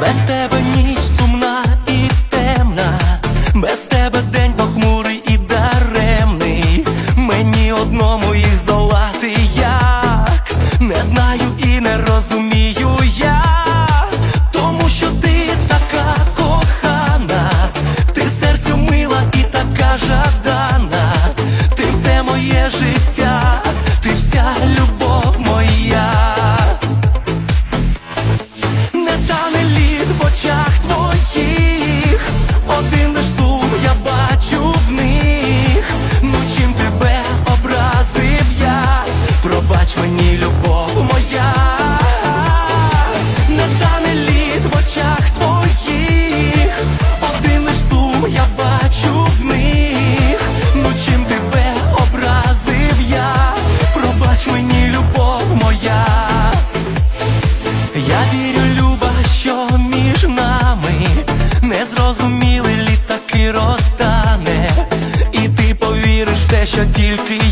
без тебе ніч сумна і темна, без тебе день похмурий і даремний. Мені одному їх здолати як не знаю і не розумію. Shantil P.